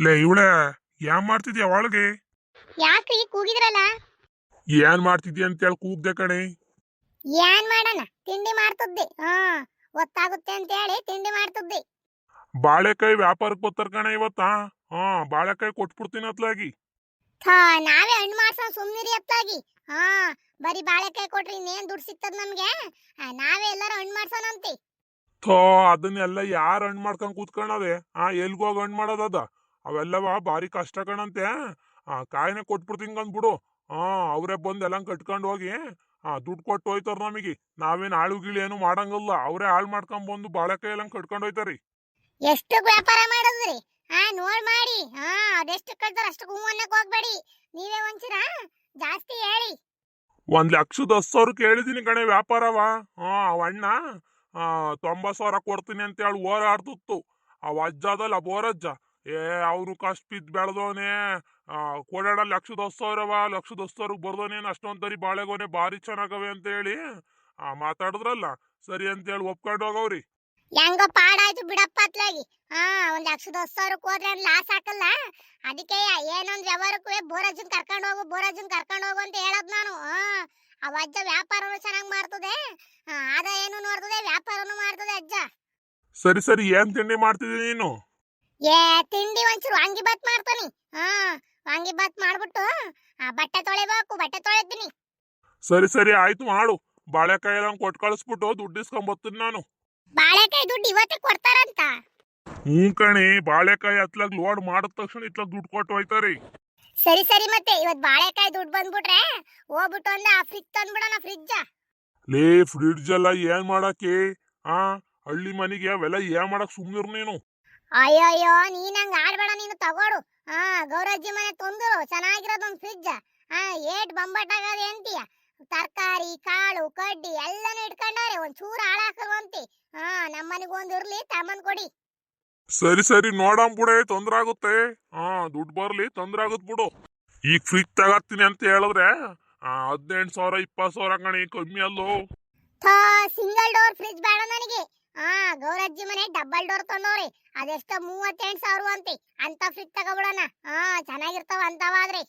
ಲೇ ಇವಳೆ ಏನ್ ಮಾಡ್ತಿದ್ಯಾ ಒಳಗೆ? ಯಾಕ್ರಿ ಕೂಗಿದ್ರಲ್ಲ? ಏನ್ ಮಾಡ್ತಿದ್ಯಾ ಅಂತೇಳಿ ಕೂಗ್ದೆ ಕಣೆ. ಏನ್ ಮಾಡೋಣ? ತಿಂಡಿ ಮಾಡ್ತಿದ್ದೆ. ಹಾ ಗೊತ್ತಾಗುತ್ತೆ ಅಂತ ಹೇಳಿ ತಿಂಡಿ ಮಾಡ್ತಿದ್ದೆ. ಬಾಳೆಕಾಯಿ ವ್ಯಾಪಾರಕ್ಕೆ ಬರ್ತಾರ ಕಣೆ ಇವತ್ತ? ಹಾ ಬಾಳೆಕಾಯಿ ಕೊಟ್ಬಿಡ್ತೀನಿ ಅತ್ಲಾಗಿ. ಹಾ ನಾವೇ ಹಣ್ಣು ಮಾಡ್ಸೋಣ ಸುಮ್ನಿರಿ ಅತ್ಲಾಗಿ. ಹಾ ಬರೀ ಬಾಳೆಕಾಯಿ ಕೊಟ್ರಿ ಇನ್ನೇನ್ ದುಡ್ಡು ಸಿಗ್ತದ ನಮ್ಗೆ? ಆ, ನಾವೇ ಎಲ್ಲಾರು ಹಣ್ಣು ಮಾಡ್ಸೋಣಂತೆ ಥೋ ಅದನ್ನೆಲ್ಲ ಯಾರು ಹಣ್ಣು ಮಾಡ್ಕೊಂಡು ಕೂತ್ಕೊಳ್ಳೋದೆ? ಆ ಎಲ್ಗೋಗಿ ಹಣ್ಣು ಮಾಡೋದದ ಅವೆಲ್ಲವ ಭಾರಿ ಕಷ್ಟ ಕಣಂತೆ. ಆ ಕಾಯಿನೇ ಕೊಟ್ಬಿಡ್ತೀನಿ ಅಂದ್ಬಿಡು. ಹಾ ಅವರೇ ಬಂದು ಎಲ್ಲ ಕಟ್ಕೊಂಡು ಹೋಗಿ ಆ ದುಡ್ಡು ಕೊಟ್ಟು ಹೋಯ್ತಾರ ನಮಗೆ. ನಾವೇನು ಆಳು ಗೀಳು ಏನು ಮಾಡಂಗಿಲ್ಲ. ಅವರೇ ಹಾಳು ಮಾಡ್ಕೊಂಡ್ ಬಂದು ಬಾಳೆಕಾಯಿ ಎಲ್ಲ ಕಟ್ಕೊಂಡು ಹೋಯ್ತಾರಿ. ಎಷ್ಟು ವ್ಯಾಪಾರ ಮಾಡಿದ್ರಿ? ಹಾ ನೋಡ್ ಮಾಡಿ. ಹಾ ಅದೆಷ್ಟು ಕಳ್ತಾರ ಅಷ್ಟು ಹೂ ಅನ್ನಕ್ ಹೋಗ್ಬೇಡಿ. ನೀವೇ ಒಂಚೂರ ಜಾಸ್ತಿ ಹೇಳಿ. ಒಂದ್ ಲಕ್ಷದ ಹತ್ತು ಸಾವಿರ ಕೇಳಿದೀನಿ ಕಣೆ ವ್ಯಾಪಾರವ. ಹಾ ಅವ ಅಣ್ಣ ಆ ತೊಂಬತ್ ಸಾವಿರ ಕೊಡ್ತೀನಿ ಅಂತ ಹೇಳಿ ಓರಾಡ್ತಿತ್ತು ಅವ ಅಜ್ಜ ಅದಲ್ಲ ಬೋರಜ್ಜ. ಏ ಅವರು ಕಷ್ಟ ಬಿದ್ದು ಬೆಳೆದವನೇ ಕೊಡಾಡ ಲಕ್ಷದ ಹತ್ತು ಲಕ್ಷ ಲಕ್ಷದ ಹತ್ತು ಸಾವಿರಕ್ಕೆ ಬರ್ದವನೇನು ಬಾರಿ ತರಿ ಬಾಳೆಗೊನೆ ಭಾರಿ ಚೆನ್ನಾಗವೆ ಅಂತ ಹೇಳಿ ಆ ಮಾತಾಡಿದ್ರಲ್ಲ. ಸರಿ ಅಂತ ಹೇಳಿ ಒಪ್ಕೊಂಡು ಹೋಗವ್ರಿ. ಹೆಂಗೋ ಪಾಡಾಯ್ತು ಬಿಡಪ್ಪ ಅತ್ಲಾಗಿ. ಹಾ ಒಂದ್ ಲಕ್ಷದ ಹತ್ತು ಸಾವಿರಕ್ಕೆ ಹೋದ್ರೆ ಲಾಸ್ ಹಾಕಲ್ಲ. ಅದಕ್ಕೆ ಏನೊಂದ್ ವ್ಯವಹಾರಕ್ಕೂ ಬೋರಾಜನ್ ಕರ್ಕೊಂಡು ಹೋಗು ಬೋರಾಜನ್ ಕರ್ಕೊಂಡು ಹೋಗು ಅಂತ ಹೇಳದ್ ನಾನು. ಅವ ಅಜ್ಜ ವ್ಯಾಪಾರನು ಚೆನ್ನಾಗ್ ಮಾಡ್ತದೆ. ಆದ ಆದಾಯನು ನೋಡ್ತದೆ ವ್ಯಾಪಾರನು ಮಾಡ್ತದೆ ಅಜ್ಜ. ಸರಿ ಸರಿ ಏನ್ ತಿಂಡಿ ಮಾಡ್ತಿದ್ದೀನಿ ನೀನು? ಏ ತಿಂಡಿ ಒಂಚೂರು ವಾಂಗಿಬಾತ್ ಮಾಡ್ತಾನೆ ಹಾ ವಾಂಗಿಬಾತ್ ಮಾಡ್ಬಿಟ್ಟು ಆ, ಬಟ್ಟೆ ತೊಳಿಬೇಕು ಬಟ್ಟೆ ತೊಳಿತೀನಿ ಸರಿ ಸರಿ ಆಯ್ತು ಮಾಡು. ಬಾಳೆಕಾಯಿ ಎಲ್ಲ ಕೊಟ್ಟು ಕಳಿಸ್ಬಿಟ್ಟು ದುಡ್ಡು ಇಸ್ಕೊಂಬರ್ತೀನಿ ನಾನು. ಬಾಳೆಕಾಯಿ ದುಡ್ಡು ಇವತ್ತೇ ಕೊಡ್ತಾರಂತ? ಹ್ಞೂ ಕಣಿ ಬಾಳೆಕಾಯಿ ಹತ್ಲಾಗ್ ಲೋಡ್ ಮಾಡಿದ ತಕ್ಷಣ ಇತ್ಲಾಗ ದುಡ್ಡು ಕೊಟ್ಟು ಹೋಯ್ತಾರಿ. ಸರಿ ಸರಿ ಮತ್ತೆ ಇವತ್ ಬಾಳೆಕಾಯಿ ದುಡ್ಡು ಬಂದ್ಬಿಟ್ರೆ ಹೋಗ್ಬಿಟ್ಟು ಒಂದ ಫ್ರಿಜ್ ತಂದ್ಬಿಡೋಣ ಫ್ರಿಜ್ ಲೇ ಫ್ರಿಡ್ಜ್ ಎಲ್ಲ ಏನ್ ಮಾಡಕ್ಕೆ? ಹಾ ಹಳ್ಳಿ ಮನೆಗೆ ಅವೆಲ್ಲ ಏನ್ ಮಾಡಕ್ ಸುಮ್ನಿರ್ ನೀನು. ಅಯ್ಯೋ ಅಯ್ಯೋ ನೀನ್ ಹಂಗ ಆಡ್ಬೇಡ ನೀನು ತಗೋಡು. ಹಾ ಗೌರಜ್ಜಿ ಮನೆ ತೊಂದರು ಚೆನ್ನಾಗಿರೋದೊಂದ್ ಫ್ರಿಜ್ ಹಾ ಏಟ್ ಬಂಬಟ್ಟಾಗದೆ ಅಂತೀಯ ತರಕಾರಿ ಕಾಳು ಕಡ್ಡಿ ಎಲ್ಲಾನು ಇಟ್ಕೊಂಡವ್ರೆ ಒಂದ್ ಚೂರು ಹಾಳಾಕಲ್ವಂತಿ ಹಾ ನಮ್ಮನಿಗೆ ಒಂದ್ ಇರ್ಲಿ ತಮ್ಮನ್ ಕೊಡಿ. ಸರಿ ಸರಿ ನೋಡಂ ಬಿಡೆ ತೊಂದ್ರೆ ಆಗುತ್ತೆ. ಹಾ ದುಡ್ಡು ಬರ್ಲಿ ತೊಂದ್ರೆ ಆಗುತ್ತೆ ಬಿಡು. ಈಗ ಫ್ರಿಜ್ ತಗತ್ತೀನಿ ಅಂತ ಹೇಳಿದ್ರೆ ಹದಿನೆಂಟು ಸಾವಿರ ಇಪ್ಪತ್ತು ಸಾವಿರ ಕಣಿ ಕಮ್ಮಿ ಅಲ್ಲೋ. ಸಿಂಗಲ್ ಡೋರ್ ಫ್ರಿಜ್ ಬೇಡ ನನಗೆ. ಹಾ ಗೌರಜ್ಜಿ ಮನೆ ಡಬಲ್ ಡೋರ್ ತಂದವ್ರಿ. ಅದೆಷ್ಟ ಮೂವತ್ತೆಂಟು ಸಾವಿರ ಅಂತಿ. ಅಂತ ಫ್ರಿಜ್ ತಗೋಬಿಡೋಣ. ಹಾ ಚೆನ್ನಾಗಿರ್ತಾವ ಅಂತವಾದ್ರಿ.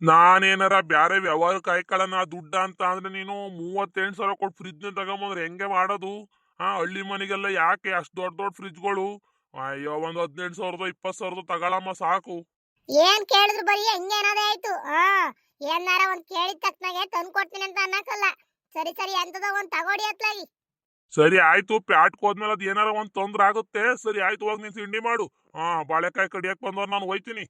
ನಾನೇನಾರ ಬ್ಯಾರೆ ವ್ಯವಹಾರ ಕಾಯ್ಕೊಳ್ಳೋಣ ದುಡ್ಡ ಅಂತ ಅಂದ್ರೆ ನೀನು ಮೂವತ್ತೆಂಟು ಸಾವಿರ ಕೊಟ್ಟು ಫ್ರಿಜ್ನ ತಗೊಂಬಂದ್ರೆ ಹೆಂಗೆ ಮಾಡೋದು? ಹಾ ಹಳ್ಳಿ ಮನೆಗೆಲ್ಲ ಯಾಕೆ ಅಷ್ಟು ದೊಡ್ಡ ದೊಡ್ಡ ಫ್ರಿಜ್ಗಳು ಅಯ್ಯೋ ಒಂದು ಹದಿನೆಂಟು ಸಾವಿರದ ಇಪ್ಪತ್ತು ಸಾವಿರದ ತಗೊಳಮ್ಮ ಸಾಕು. ಏನ್ ಕೇಳಿದ್ರು ಬರೀ ಹೆಂಗೇನದೇ ಆಯ್ತು. ಹಾ ಏನಾರ ಒಂದ್ ಕೇಳಿದ ತಕ್ಷಣ ತಂದು ಕೊಡ್ತೀನಿ ಅಂತ ಅನ್ನಕಲ್ಲ ಸರಿ ಸರಿ ಅಂತದ ಒಂದ್ ತಗೋಡಿ ಅತ್ಲಾಗಿ. ಸರಿ ಆಯ್ತು ಪ್ಯಾಟ್ಕ್ ಹೋದ್ಮೇಲೆ ಅದು ಏನಾರ ಒಂದ್ ತೊಂದ್ರೆ ಆಗುತ್ತೆ ಸರಿ ಆಯ್ತು ಹೋಗಿ ನೀನ್ ತಿಂಡಿ ಮಾಡು. ಹಾ ಬಾಳೆಕಾಯಿ ಕಡಿಯಕ್ ಬಂದವ್ರು ನಾನು ಹೋಯ್ತೀನಿ.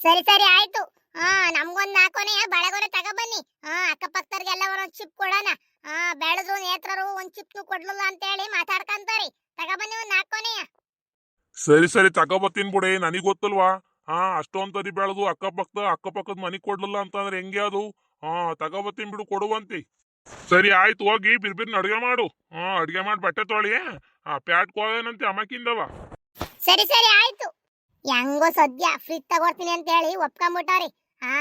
ಸರಿ ಸರಿ ಆಯ್ತು. ಹಾ ನಮ್ಗೊಂದ್ ನಾಲ್ಕೊನೆ ಬಳೆಗೊನೆ ತಗೊಬನ್ನಿ. ಹಾ ಅಕ್ಕಪಕ್ಕದವ್ರಿಗೆಲ್ಲ ಒಂದ್ ಚಿಪ್ ಕೊಡೋಣ. ಹಾ ಬೆಳೆದ್ರು ನೇತ್ರರು ಒಂದ್ ಚಿಪ್ನು ಕೊಡ್ಲಿಲ್ಲ ಅಂತ ಹೇಳಿ ಮಾತಾಡ್ಕಂತಾರಿ. ತಗೊಬನ್ನಿ ಒಂದ್ ನಾಲ್ಕೊನೆ. ಸರಿ ಸರಿ ತಗೊಬತ್ತೀನಿ ಬಿಡಿ ನನಗ್ ಗೊತ್ತಲ್ವಾ? ಹಾ ಅಷ್ಟೊಂದ್ ತರಿ ಬೆಳೆದು ಅಕ್ಕಪಕ್ಕದ ಅಕ್ಕಪಕ್ಕದ ಮನಿ ಕೊಡ್ಲಿಲ್ಲ ಅಂತಂದ್ರೆ ಹೆಂಗೆ ಅದು? ಹಾ ತಗೊಬತ್ತೀನಿ ಬಿಡು ಕೊಡುವಂತಿ. ಸರಿ, ಆಯ್ತು, ಹೋಗಿ, ಬಿರ್ಬಿರ್ನ ಅಡುಗೆ ಮಾಡು. ಹಾ ಅಡ್ಗೆ ಮಾಡಿ, ಬಟ್ಟೆ ತೊಳಿ. ಆ, ಪ್ಯಾಟ್ ಹೋಗೋನಂತೆ ಅಮ್ಮಕ್ಕಿಂದವ. ಸರಿ ಸರಿ, ಆಯ್ತು. ಹೆಂಗೋ ಸದ್ಯ ಫ್ರಿಜ್ ತಗೋರ್ತೀನಿ ಅಂತ ಹೇಳಿ ಒಪ್ಕೊಂಬಿಟ್ಟಾರಿ ಹಾ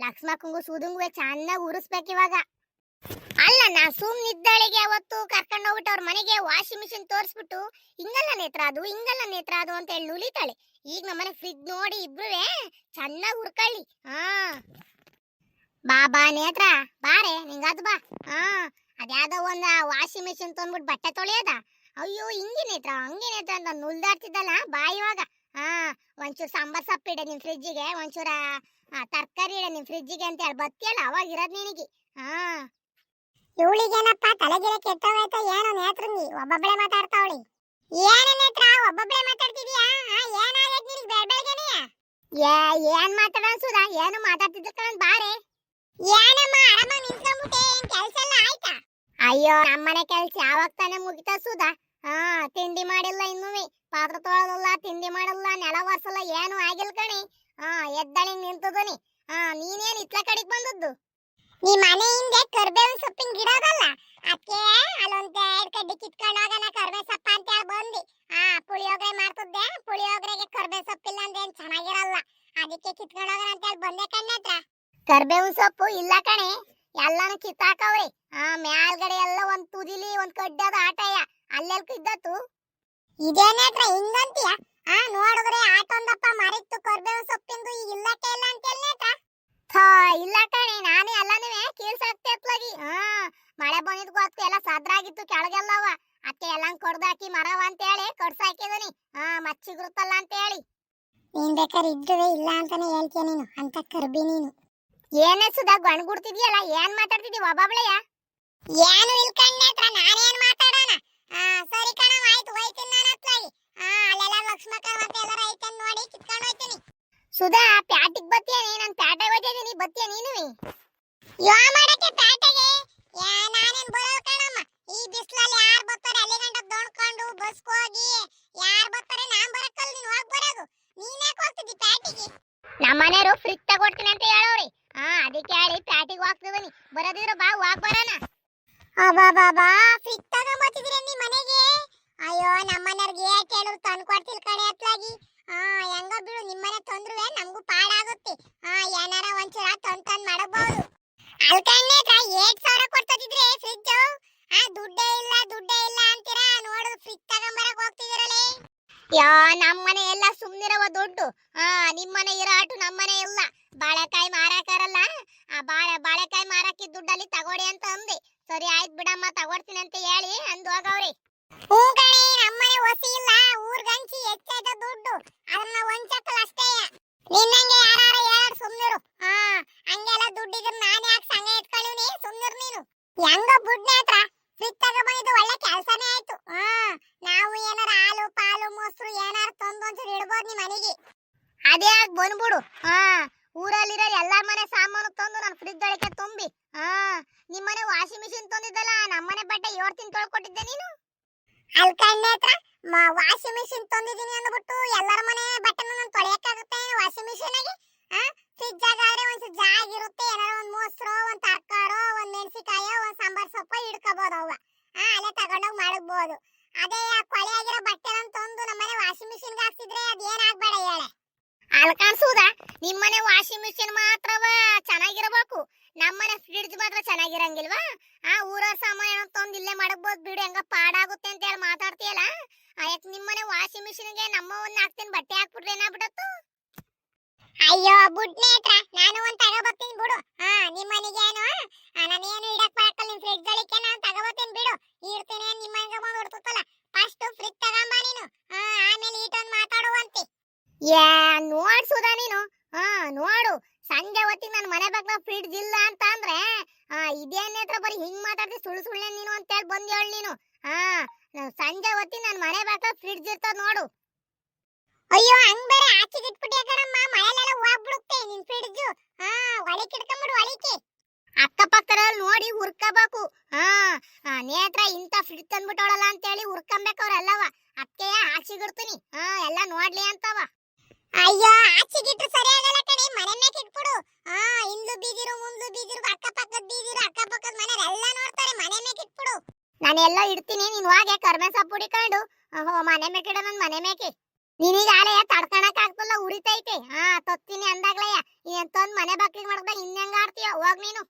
ಲಕ್ಷ್ಮಕ್ಕಂಗು ಸೂದುಂಗುವೆ ಚೆನ್ನಾಗಿ ಉರಿಸ್ಬೇಕು ಇವಾಗ. ಅಲ್ಲ, ನಾ ಸುಮ್ನಿದ್ದಾಳಿಗೆ ಅವತ್ತು ಕರ್ಕೊಂಡು ಹೋಗ್ಬಿಟ್ಟು ಅವ್ರ ಮನೆಗೆ ವಾಷಿಂಗ್ ಮಿಷಿನ್ ತೋರಿಸ್ಬಿಟ್ಟು, ಹಿಂಗಲ್ಲ ನೇತ್ರ ಅದು, ಹಿಂಗಲ್ಲ ನೇತ್ರ ಅದು ಅಂತ ಹೇಳಿ ನುಲಿತಾಳೆ. ಈಗ ನಮ್ಮನೆ ಫ್ರಿಜ್ ನೋಡಿ ಇಬ್ರುವೆ ಚೆನ್ನಾಗಿ ಹುರ್ಕೊಳ್ಳಿ ಹಾ. ಬಾ ಬಾ ನೇತ್ರ ಬಾರೆ ನಿಂಗದು ಬಾ. ಹಾ ಅದ್ಯಾವ್ದೋ ಒಂದ ವಾಷಿಂಗ್ ಮಿಷಿನ್ ತಂದ್ಬಿಟ್ಟು ಬಟ್ಟೆ ತೊಳೆಯೋದ. ಅಯ್ಯೋ ಹಿಂಗೆ ನೇತ್ರ ಹಂಗೆ ನೇತ್ರ ಅಂತ ನುಲ್ದಾಡ್ತಿದ್ದಲ್ಲ ಬಾ ಇವಾಗ. ಹಾ ಒಂಚೂರು ಸಾಂಬಾರ್ ಸೊಪ್ಪು ಇಡ ನಿನ್ ಫ್ರಿಜ್ಜಿಗೆ ಒಂಚೂರ ತರಕಾರಿ ಇಡ ನಿನ್ ಫ್ರಿಜ್ಜಿಗೆ ಅಂತ ಹೇಳಿ ಬತ್ತಿಯಲ್ಲ ಅವಾಗ ಇರೋದ್ ನಿನಗೆ. ಹಾ. ಇವಳಿಗೇನಪ್ಪ ತಲೆಗಿರ ಕೆಟ್ಟೋಯ್ತು ಏನು ನೇತ್ರಂಗಿ ಒಬ್ಬೊಬ್ಬಳೆ ಮಾತಾಡ್ತಾವಳಿ ಏನು ನೇತ್ರ ಒಬ್ಬೊಬ್ಬಳೆ ಮಾತಾಡ್ತಿದ್ಯಾ? ಏನಾಗೈತೆ ನಿನಗೆ ಬೆಳಬೆಳಗ್ಗೆನೆ ಏ ಏನ್ ಮಾತಾಡೋಣ ಸುಧಾ ಏನು ಮಾತಾಡ್ತಿದ್ದ ಕಣ್ ಬಾರೆ ಏನಮ್ಮ ನಿಂತ್ಕೊಂಡ್ಬಿಟ್ಟೆ, ಏನ್ ಕೆಲ್ಸ ಅಯ್ಯೋ, ನಮ್ಮನೆ ಕೆಲ್ಸ ಯಾವಾಗ ತಾನೇ ಮುಗಿತಾ ಸುಧಾ? ಹಾ, ತಿಂಡಿ ಮಾಡಿಲ್ಲ ಇನ್ನೂ ಪಾತ್ರ ತೊಳೆದಲ್ಲ, ತಿಂಡಿ ಮಾಡಲ್ಲ, ನೆಲ ಒರ್ಸಲ್ಲ, ಏನು ಆಗಿಲ್ಲ ಕಣಿ. ಹಾ ಎದ್ದಳಿ ನಿಂತದನಿ ಹಾ, ನೀನೇನ್ ಇತ್ಲ ಕಡೆಗ್ ಬಂದದ್ದು? ನೀ ಮನೆ ಹಿಂದೆ ಕರ್ಬೇವಿನ ಸೊಪ್ಪಿನ ಗಿಡ ಅದಲ್ಲ? ಅದಕ್ಕೆ ಅಲ್ಲೊಂದ್ ಎರಡ್ ಕಡ್ಡಿ ಕಿತ್ಕೊಂಡು ಹೋಗೋಣ ಕರ್ಬೇ ಸೊಪ್ಪ ಅಂತ ಹೇಳಿ ಬಂದಿ. ಹಾ ಪುಳಿಯೋಗರೆ ಮಾಡ್ತಿದ್ದೆ. ಪುಳಿಯೋಗರೆಗೆ ಕರ್ಬೇ ಸೊಪ್ಪಿಲ್ಲ ಅಂದ್ರೆ ಏನ್ ಚೆನ್ನಾಗಿರಲ್ಲ. ಅದಕ್ಕೆ ಕಿತ್ಕೊಂಡು ಹೋಗೋಣ ಅಂತ ಹೇಳಿ ಬಂದೆ ಕಣ್ಣ ಹತ್ರ. ಕರ್ಬೇವಿನ ಸೊಪ್ಪು ಇಲ್ಲ ಕಣೆ. ಎಲ್ಲಾನು ಕಿತ್ತಾಕವ್ರಿ. ಆ ಮ್ಯಾಲ್ಗಡೆ ಎಲ್ಲ ಒಂದ್ ತುದಿಲಿ ಒಂದ್ ಕಡ್ಡಿ ಅದ ಆಟಯ್ಯ ಅಲ್ಲೆಲ್ ಕಿದ್ದತ್ತು ಇದೇನೇಟ್ರ ಹಿಂಗಂತೀಯ? ಆ ನೋಡಿದ್ರೆ ಆಟೊಂದಪ್ಪ ಮರಿತ್ತು ಕರ್ಬೇವಿನ ಸೊಪ್ಪಿಂದು ಈ ಇಲ್ಲಕ್ಕೆ ಇಲ್ಲ ಅಂತ ಹೇಳ್ನೇಟ್ರ ಥಾ, ಇಲ್ಲ ಕಣೆ. ನಾನೇ ಎಲ್ಲಾನು ಕೀಳ್ಸಾಕ್ತೆ ಅತ್ಲಗಿ ಹಾ ಮಳೆ ಬಂದಿದ್ ಗೊತ್ತು ಎಲ್ಲ ಸದ್ರಾಗಿತ್ತು ಕೆಳಗೆಲ್ಲವ. ಅತ್ತೆ ಎಲ್ಲ ಕೊಡ್ದಾಕಿ ಮರವ ಅಂತ ಹೇಳಿ ಕಡ್ಸಾಕಿದನಿ ಹಾ ಮಚ್ಚಿಗ್ರುತ್ತಲ್ಲ ಅಂತ ಹೇಳಿ ನೀನ್ ಬೇಕಾದ್ರೆ ಇದ್ದುವೆ ಇಲ್ಲ ಅಂತಾನೆ ಹೇಳ್ತೀಯ ನೀನು. ಅಂತ ಕರ್ಬಿ ನೀನು. ಏನೇ ಸುಧಾ ಗಣ್ಗುಡ್ತಿದ್ಯಲ್ಲ ಏನ್ ಮಾತಾಡ್ತಿದ್ದಿ ಒಬ್ಬೊಬ್ಳೆಯ ಏನು ಇಲ್ಲ ಕಣ್ಣೆ ಹತ್ರ ನಾನೇನ್ ಮಾತಾಡೋಣ? ಆ ಸರಿ ಕಣ ಆಯ್ತು ಹೋಯ್ತೀನಿ ನಾನು ಹತ್ಲಾಗಿ ಆ ಅಲ್ಲೆಲ್ಲ ಲಕ್ಷ್ಮಕ ಮತ್ತೆ ಎಲ್ಲರ ಐತೆ ನೋಡಿ ಕಿತ್ಕೊಂಡು ಹೋಯ್ತೀನಿ. ಸುಧಾ ಪ್ಯಾಟಿಗ್ ಬತ್ತೀಯ ನೀ? ನಾನು ಪ್ಯಾಟೆಗೆ ಹೋಗ್ತಿದ್ದೀನಿ ಬತ್ತೀಯ ನೀನು? ಯೋ ಮಾಡಕ್ಕೆ ಪ್ಯಾಟೆಗೆ ಯಾ ನಾನೇನ್ ಬರೋಲ್ ಕಣಮ್ಮ? ಈ ಬಿಸ್ಲಲ್ಲಿ ಯಾರು ಬರ್ತಾರೆ? ಅಲ್ಲಿ ಗಂಟ ದೊಣ್ಕೊಂಡು ಬಸ್ಗೆ ಹೋಗಿ ಯಾರು ಬರ್ತಾರೆ? ನಾನ್ ಬರಕ್ಕಲ್ಲ ನೀನು ಹೋಗ್ ಬರೋದು. ನೀನ್ ಯಾಕೆ ಹೋಗ್ತಿದ್ದಿ ಪ್ಯಾಟಿಗೆ? ನಮ್ಮನೆಯವರು ಫ್ರಿಜ್ ತಗೊಡ್ತೀನಿ ಅಂತ ಹೇಳೋರಿ. ಹಾ, ಅದಕ್ಕೆ ಹೇಳಿ ಪ್ಯಾಟಿಗೆ ಹೋಗ್ತಿದೀನಿ ಬರೋದಿದ್ರೆ ಬಾ ಹೋಗ್ ಬರೋಣ. ಅಬ್ಬಾ ಫಿಟ್ ತಗೊಂಬತ್ತಿದ್ರಿ ನೀ ಮನೆಗೆ? ಅಯ್ಯೋ ನಮ್ಮನೆಯವ್ರಿಗೆ ಏ ಹೇಳಿದ್ರು ತಂದು ಕೊಡ್ತಿಲ್ ಕಡೆ ಅತ್ಲಾಗಿ. ಹಾ, ಹೆಂಗ ಬಿಡು ನಿಮ್ಮನೆ ತೊಂದ್ರೆ ನಮಗೂ ಪಾಡಾಗುತ್ತೆ. ಹಾ, ಏನಾರ ಒಂಚೂರ ತಂದ್ ತಂದ್ ಮಾಡಬಹುದು. ಅಲ್ಕಣ್ಣೆ ಏಟ್ ಸಾವಿರ ಕೊಡ್ತಿದ್ರೆ ಫ್ರಿಜ್ ಆ ದುಡ್ಡೇ ಇಲ್ಲ ದುಡ್ಡೇ ಇಲ್ಲ ಅಂತೀರಾ? ನೋಡು ಫ್ರಿಜ್ ತಗೊಂಬರಕ್ ಹೋಗ್ತಿದಿರಲೇ? ಯಾ ನಮ್ಮನೆ ಎಲ್ಲ ಸುಮ್ಮನಿರವ ದುಡ್ಡು. ಹಾ ನಿಮ್ಮನೆ ಇರಾಟು ನಮ್ಮನೆ ಇಲ್ಲ. ಬಾಳೆಕಾಯಿ ಮಾರಾಕಾರಲ್ಲ? ಆ ಬಾಳೆ, ಬಾಳೆಕಾಯಿ ಮಾರಾಕಿ ದುಡ್ಡಲ್ಲಿ ತಗೊಡಿ ಅಂತ ಅಂದಿ. ಸರಿ ಆಯ್ತು ಬಿಡಮ್ಮ ತಗೊಡ್ತೀನಿ ಅಂತ ಹೇಳಿ ಅಂದ್ ಹೋಗವ್ರಿ. ಹ್ಞೂ ಕಣೆ, ನಮ್ಮನೆ ಹೊಸಿ ಇಲ್ಲ. ಊರ್ಗಂಚಿ ಹೆಚ್ಚಾಯ್ತ ದುಡ್ಡು. ತಗೊಂಡೋಗಿ ಮಾಡಬಹುದು ಅದೇ ಆ ಕೊಳೆ ಆಗಿರೋ ಬಟ್ಟೆ ತಂದು ನಮ್ಮನೆ ವಾಷಿಂಗ್ ಮಿಷಿನ್ಗೆ ಹಾಕ್ಸಿದ್ರೆ ಅದ್ ಆಗ್ಬೇಡ ಹೇಳೆ. ಅಲ್ಲಿ ಕಾಣಿಸೋದ? ನಿಮ್ಮನೆ ವಾಷಿಂಗ್ ಮಿಷಿನ್ ಮಾತ್ರವ ಚೆನ್ನಾಗಿರಬೇಕು. ನಮ್ಮನೆ ಫ್ರಿಡ್ಜ್ ಮಾತ್ರ ಚೆನ್ನಾಗಿರಂಗಿಲ್ವಾ? ಆ ಊರ ಸಾಮಾನು ತಂದು ಇಲ್ಲೇ ಮಾಡಬಹುದು ಬಿಡು, ಹೆಂಗ ಪಾಡಾಗುತ್ತೆ ಅಂತ ಹೇಳಿ ಮಾತಾಡ್ತೀಯಲ್ಲ? ಯಾಕೆ ನಿಮ್ಮನೆ ವಾಷಿಂಗ್ ಮಿಷಿನ್ಗೆ ನಮ್ಮ ಹಾಕ್ತೀನಿ, ಬಟ್ಟೆ ಹಾಕ್ಬಿಟ್ರೆ ಏನಾಗ್ಬಿಡತ್ತು? ಅಯ್ಯೋ, ಬುಡ್ನೇತ್ರ, ನಾನು ಒಂದ್ ತಗೋಬರ್ತೀನಿ ಬಿಡು. ಹಾ ನಿಮ್ಮನೆಗೆ ಏನು ನಾನೇನು ಇಡಕ್ ಬರಕಲ್ಲ ನಿನ್ ಫ್ರಿಡ್ಜ್ ಅಳಿಕೆ ನಾನು ತಗೋಬರ್ತೀನಿ ಬಿಡು. ಇರ್ತೀನಿ ನಿಮ್ಮ ಹಂಗ ಬಂದು ಫಸ್ಟ್ ಫ್ರಿಡ್ಜ್ ತಗೊಂಬ ನೀನು. ಆಮೇಲೆ ಈಟೊಂದು ಮಾತಾಡುವಂತೆ ಯಾ ನೋಡ್ ಸುಧಾ ನೀನು. ಹಾ, ನೋಡು. ಸಂಜೆ ಹೊತ್ತಿಗೆ ನನ್ನ ಮನೆ ಬಗ್ಗೆ ಫ್ರಿಡ್ಜ್ ಇಲ್ಲ ಅಂತ ಅಂದ್ರೆ ಇದೇನ್ ಹತ್ರ ಬರೀ ಹಿಂಗ್ ಮಾತಾಡ್ತಿ, ಸುಳ್ಳು ಸುಳ್ಳೆ ನೀನು ಅಂತ ಹೇಳಿ ಬಂದ್ ಹೇಳಿ ನೀನು. ಹಾ ಸಂಜೆ ಹೊತ್ತಿಗೆ ನನ್ನ ಮನೆ ಬಾಗ್ಲ ಫ್ರಿಡ್ಜ್ ಇರ್ತದ ನೋಡು. ಅಯ್ಯೋ, ಹಂಗ್ ಬೇರೆ ಆಚೆಗೆ ಇಟ್ಬಿಟ್ಟೆ ಕಣಮ್ಮ. ಮಳೆಲೆಲ್ಲ ಹೋಗ್ಬಿಡುತ್ತೆ ನಿನ್ ಫ್ರಿಡ್ಜ್ ಹಾ ಒಳಕ್ಕೆ ಇಟ್ಕೊಂಬಿಡು ಒಳಕ್ಕೆ ಅಕ್ಕಪಕ್ಕದಲ್ಲಿ ನೋಡಿ ಹುರ್ಕಬೇಕು. ಹಾ ನೇತ್ರ ಇಂತ ಫ್ರಿಡ್ಜ್ ತಂದ್ಬಿಟ್ಟವಳಲ್ಲ ಅಂತೇಳಿ ಹುರ್ಕೊಂಬೇಕು ಅವ್ರೆಲ್ಲವ ಅದಕ್ಕೆ ಆಚೆಗಿಡ್ತೀನಿ. ಹಾ, ಎಲ್ಲ ನೋಡ್ಲಿ ಅಂತವ. ಅಯ್ಯೋ, ಆಚೆಗಿಟ್ರು ಸರಿ ಆಗಲ್ಲ ಕಣೆ. ಮನೆ ಮ್ಯಾಕ್ ಇಟ್ಬಿಡು ಹಾ, ಇಂದ್ಲು ಬೀದಿರು, ಮುಂದ್ಲು ಬೀದಿರು, ಅಕ್ಕಪಕ್ಕದ ಬೀದಿರು, ಅಕ್ಕಪಕ್ಕದ ಮನೆ ಎಲ್ಲ ನೋಡ್ತಾರೆ. ಮನೆನೇ ಮ್ಯಾಕ್ ಇಟ್ಬಿಡು ನಾನೆಲ್ಲ ಇಡ್ತೀನಿ. ನೀನ್ ಹೋಗೆ ಕರ್ಮೆ ಸೊಪ್ಪು ಹುಡಿಕೊಂಡು. ಓಹೋ, ಮನೆ ಮೇಕಿಡ ನನ್ನ ನನ್ ಮನೆ ಮೇಕಿ. ನಿನಗೆ ಆಲೆಯ ತಡ್ಕಣಕ್ ಆಗ್ತಲ್ಲ, ಉರಿತೈತೆ. ಹಾ, ತತ್ತೀನಿ ಅಂದಾಗ್ಲಯ್ಯ. ಏನ್ ತಂದ್ ಮನೆ ಬಾಕ್ಲಿಗೆ ಮಾಡ್ದಾಗ ಹೆಂಗ್ ಆಡ್ತೀಯ, ಹೋಗ್ ನೀನು.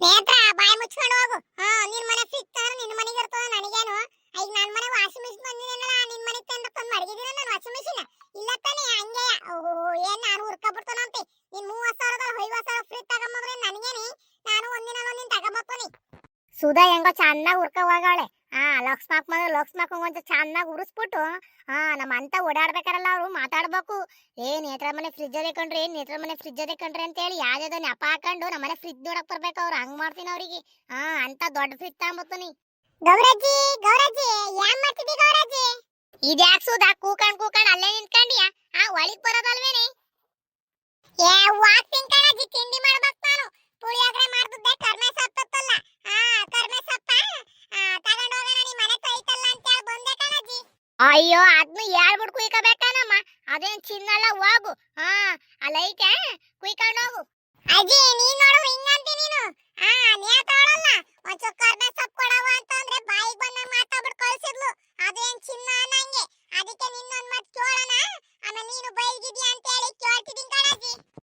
ನೇತ್ರ ಬಾಯಿ ಮುಚ್ಕೊಂಡು ಹೋಗು. ಹಾ, ನಿನ್ ಮನೆ ತಾನು ನಿನ್ ಮನೆಗೆ ಇರ್ತದ ನನಗೇನು? ಈಗ ನನ್ ಮನೆ ವಾಷಿಂಗ್ ಮಿಷಿನ್ ಬಂದಿದ್ದೀನಲ್ಲ ನಿನ್ ಮನೆಗೆ ತಂದು ತಂದು ಮಡಗಿದಿನ ನಾನು ವಾಷಿಂಗ್ ಮಿಷಿನ್ ಇಲ್ಲ ತಾನೇ, ಹಂಗೆ, ಓಹೋ, ಏನ್ ನಾನು ಹುರ್ಕೊಬಿಡ್ತಾನಂತೆ ನಿನ್ ಮೂವತ್ ಸಾವಿರದಲ್ಲಿ ಐವತ್ ಸಾವಿರ ಫ್ರೀ ತಗೊಂಬೋದ್ರೆ ನನಗೇನಿ? ನಾನು ಒಂದಿನ ಒಂದಿನ ತಗೊಂಬರ್ತೀನಿ. ಸುಧಾ ಹೆಂಗೋ ಚೆನ್ನಾಗಿ ಹುರ್ಕ ಲಕ್ಸ್ ಹಾ ಲಕ್ಷ್ಮಕ್ ಬಂದ್ರೆ ಲಕ್ಷ್ಮಕ್ ಒಂಚ ಚೆನ್ನಾಗಿ ಉರಿಸ್ಬಿಟ್ಟು ಹಾ ನಮ್ಮ ಅಂತ ಓಡಾಡ್ಬೇಕಾರಲ್ಲ ಅವರು ಮಾತಾಡ್ಬೇಕು. ಏ ನೇತ್ರ ಮನೆ ಫ್ರಿಜ್ ಅದೇ ಕಣ್ರಿ ನೇತ್ರ ಮನೆ ಫ್ರಿಜ್ ಅದೇ ಕಣ್ರಿ ಅಂತ ಹೇಳಿ ಯಾವ್ದಾವ್ದೋ ನೆಪ ಹಾಕೊಂಡು ನಮ್ಮ ಮನೆ ಫ್ರಿಜ್ ನೋಡಕ್ ಬರ್ಬೇಕು ಅವ್ರು. ಹಂಗ್ ಮಾಡ್ತೀನಿ ಅವ್ರಿಗೆ. ಹಾ ಅಂತ ದೊಡ್ಡ ಫ್ರಿಜ್ ತಗೊಂಬತ್ತೀನಿ ಗೌರಜ್ಜಿ ಗೌರಜ್ಜಿ ಏನ್ ಮಾಡ್ತಿದ್ದಿ ಗೌರಜ್ಜಿ? ಇದ್ಯಾಕ್ ಸೂದ? ಕೂಕಂಡ್ ಕೂಕಂಡ್ ಅಲ್ಲೇ ನಿಂತ್ಕೊಂಡಿಯ? ಆ ಒಳಗ್ ಬರೋದಲ್ವೇನೆ? ಏ ವಾಕ್ತಿನ್ ಕಣಜ್ಜಿ ತಿಂಡಿ ಮಾಡ್ಬೇಕು ನಾನು. ಪುಳಿಯೋಗರೆ ಮಾಡ್ತಿದ್ದೆ ಕರ್ಮೆ ಸತ್ತಲ್ಲ ಆ ಕರ್ಮೆ ಸೊಪ್ಪ ಅಯ್ಯೋ ಅದ್ನು ಹೇಳ್ಬಿಟ್ಟು ಕುಯ್ಕೋಬೇಕಾನಮ್ಮ. ಅದೇನ್ ಚಿನ್ನಲ್ಲ ಹೋಗು. ಹಾ ಅಲ್ಲೈತೆ ಕುಯ್ಕೊಂಡು ಹೋಗು. ಅಜ್ಜಿ ನೀನ್ ನೋಡು ಹಿಂಗಂತಿ ನೀನು. ಆ ನೇತಾಳಲ್ಲ ಒಂಚೂರು ಕರ್ಮೆ ಸೊಪ್ಪು ಕೊಡವ ಅಂತಂದ್ರೆ ಬಾಯಿಗೆ ಬಂದ ಮಾತಾಡ್ಬಿಟ್ಟು ಕಳ್ಸಿದ್ಲು. ಅದೇನ್ ಚಿನ್ನ ಅನ್ನಂಗೆ. ಅದಕ್ಕೆ ನಿನ್ನೊಂದ್ ಮತ್ ಕೇಳೋಣ.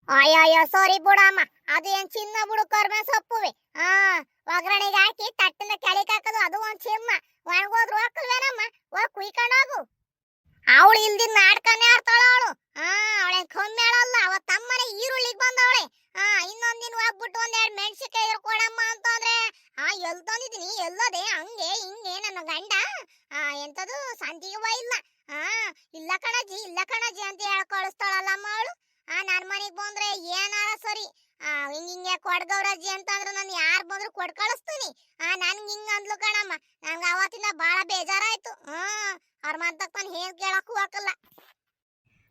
ಅಯ್ಯಯ್ಯೋ ಸಾರಿ ಬುಡಮ್ಮ. ಅದು ಏನ್ ಚಿನ್ನ ಬಿಡು ಕರ್ಮೆ ಸೊಪ್ಪುವೆ. ಹಾ ಒಗ್ಗರಣೆಗೆ ಹಾಕಿ ತಟ್ಟಿನ ಕೆಳಗೆ ಹಾಕೋದು, ಅದು ಒಂದ್ ಚಿಮ್ಮ ಒಣಗೋದ್ರು ಹಾಕಲ್ವೇನಮ್ಮ? ಹೋಗ್ ಕುಯ್ಕೊಂಡು ಹೋಗು. ಅವಳು ಇಲ್ದಿದ್ ನಾಡ್ಕನೇ ಆಡ್ತಾಳ ಅವಳು. ಹಾ ಅವಳೆ ಕಮ್ಮಿ ಆಡಲ್ಲ ಅವ ತಮ್ಮನೆ ಈರುಳ್ಳಿಗೆ ಬಂದವಳೆ. ಹಾ ಇನ್ನೊಂದ್ ದಿನ ಹೋಗ್ಬಿಟ್ಟು ಒಂದೆರಡು ಮೆಣಸಿನ್ಕಾಯಿ ಕೊಡಮ್ಮ ಅಂತಂದ್ರೆ ಹಾ ಎಲ್ ತಂದಿದ್ದೀನಿ? ಎಲ್ಲದೆ? ಹಂಗೆ, ಹಿಂಗೆ ನನ್ನ ಗಂಡ? ಆ, ಎಂತದು ಸಂತಿಗೆ ಇಲ್ಲ. ಹಾ ಇಲ್ಲ ಕಣಜ್ಜಿ ಇಲ್ಲ ಕಣಜ್ಜಿ ಅಂತ ಹೇಳ್ ಹೇಳಿ ಕಳಿಸ್ತಾಳಲ್ಲಮ್ಮ ಅವಳು. ಆ ನನ್ನ ಮನೆಗೆ ಬಂದ್ರೆ ಏನಾರ ಸರಿ. ಆ, ಹಿಂಗ್ ಹಿಂಗೆ ಕೊಡ್ಗವ್ರಜ್ಜಿ ಅಂತಂದ್ರೆ ನಾನು ಯಾರು ಬಂದ್ರು ಕೊಡ್ ಕಳಿಸ್ತೀನಿ. ಆ, ನನ್ಗೆ ಹಿಂಗೆ ಅಂದ್ಲು ಕಣಮ್ಮ. ನಂಗೆ ಅವತ್ತಿಂದ ಬಾಳ ಬೇಜಾರಾಯ್ತು. ಹ್ಞೂ ಅವ್ರ ಮಂತಕ್ ನಾನು ಹೇಗೆ ಕೇಳಕ್ಕೂ ಹಾಕಲ್ಲ